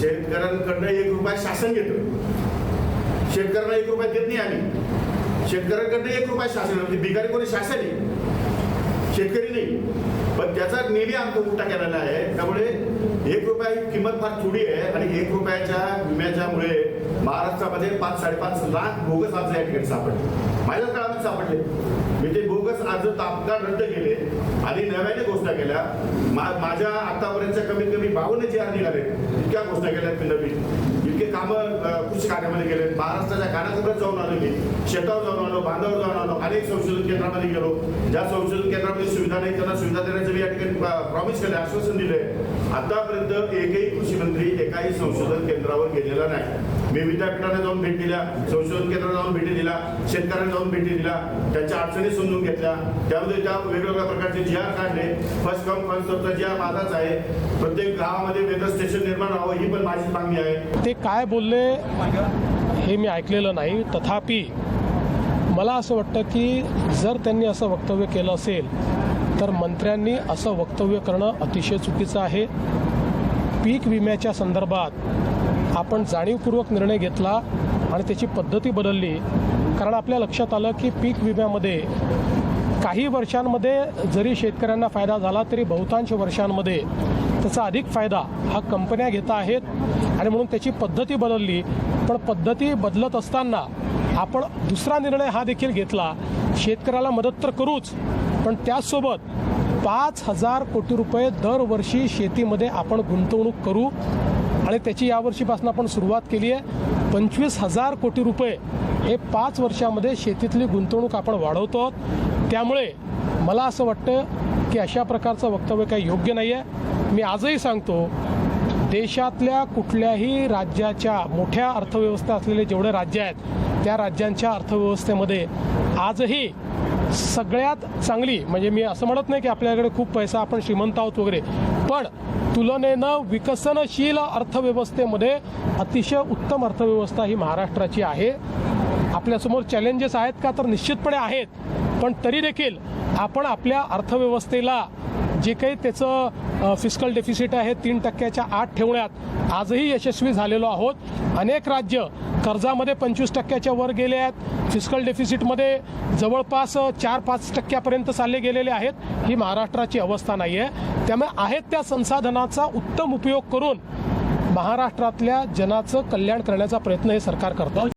शेतकऱ्यांकडनं एक रुपया शासन घेतं. शेतकऱ्यांना एक रुपया देत नाही आम्ही. शेतकऱ्यांकडनं एक रुपया शासन म्हणजे बिगारी कोणी शासन आहे. शेतकरी नाही. पण त्याचा नेहमी आमचा उलटा केलेला आहे. त्यामुळे एक रुपया ही किंमत फार थोडी आहे आणि एक रुपयाच्या विम्याच्यामुळे महाराष्ट्रामध्ये पाच साडेपाच लाख बोगस अर्ज या ठिकाणी सापडले. माझ्याच काळात सापडले. मी ते अर्ज तात्काळ रद्द केले आणि नव्याने घोषणा केल्या. माझ्या आतापर्यंतच्या कमीत कमी बावन्न जे आर निघाले इतक्या घोषणा केल्या मी नवीन इतके कामं कृषी कार्यामध्ये गेले महाराष्ट्राच्या कानाकोपऱ्यात जाऊन आलो मी. शेतावर जाऊन आलो बांधावर जाऊन आलो. अनेक संशोधन केंद्रामध्ये गेलो. ज्या संशोधन केंद्रामध्ये सुविधा नाही त्यांना सुविधा देण्याचं मी या ठिकाणी प्रॉमिस केलं आश्वासन दिले आतापर्यंत एकही कृषी मंत्री एकाही संशोधन केंद्रावर गेलेला नाही. मी विद्यापीठाने जाऊन भेट दिल्या संशोधन केंद्राला जाऊन भेटी दिल्या शेतकऱ्यांना जाऊन भेटी दिल्या त्यांच्या अडचणी समजून घेतल्या. त्यामध्ये त्या वेगवेगळ्या प्रकारचे जी आर काढले. फर्स्ट कम फर्स्ट सर्वचा जी आर माझाच आहे. प्रत्येक गावामध्ये वेगळं स्टेशन निर्माण व्हावं ही पण माझीच मागणी आहे. ते काय बोलले हे मी ऐकलेलं नाही. तथापि मला असं वाटतं की जर त्यांनी असं वक्तव्य केलं असेल तर मंत्र्यांनी असं वक्तव्य करणं अतिशय चुकीचं आहे. पीक विम्याच्या संदर्भात आपण जाणीवपूर्वक निर्णय घेतला आणि त्याची पद्धती बदलली कारण आपल्या लक्षात आलं की पीक विम्यामध्ये काही वर्षांमध्ये जरी शेतकऱ्यांना फायदा झाला तरी बहुतांश वर्षांमध्ये त्याचा अधिक फायदा हा कंपन्या घेत आहेत आणि म्हणून त्याची पद्धती बदलली. पण पद्धती बदलत असताना आपण दुसरा निर्णय हा देखील घेतला. शेतकऱ्याला मदत तर करूच पण त्याचसोबत पाच हजार कोटी रुपये दरवर्षी शेतीमध्ये आपण गुंतवणूक करू. आणि त्याची यावर्षीपासून आपण सुरुवात केली आहे. पंचवीस हजार कोटी रुपये हे पाच वर्षामध्ये शेतीतली गुंतवणूक आपण वाढवतो आहोत. त्यामुळे मला असं वाटतं की अशा प्रकारचं वक्तव्य काही योग्य नाही आहे मी आजही सांगतो देशातल्या कुठल्याही राज्याच्या मोठ्या अर्थव्यवस्था असलेले जेवढे राज्य आहेत त्या राज्यांच्या अर्थव्यवस्थेमध्ये आजही सगळ्यात चांगली म्हणजे मी असं म्हणत नाही की आपल्याकडे खूप पैसा आपण श्रीमंत आहोत वगैरे पण तुलनेनं विकसनशील अर्थव्यवस्थेमध्ये अतिशय उत्तम अर्थव्यवस्था ही महाराष्ट्राची आहे. आपल्यासमोर चॅलेंजेस आहेत का तर निश्चितपणे आहेत पण तरी देखील आपण आपल्या अर्थव्यवस्थेला जे काही त्याचं फिजिकल डेफिसिट आहे तीन टक्क्याच्या आत ठेवण्यात आजही यशस्वी झालेलो आहोत. अनेक राज्य कर्जामध्ये पंचवीस टक्क्याच्या वर गेले आहेत. फिस्कल डेफिसिटमध्ये जवळपास चार पाच टक्क्यापर्यंत चालले गेलेले आहेत. ही महाराष्ट्राची अवस्था नाही आहे त्यामुळे आहेत त्या संसाधनाचा उत्तम उपयोग करून महाराष्ट्रातल्या जनाचं कल्याण करण्याचा प्रयत्न हे सरकार करतं.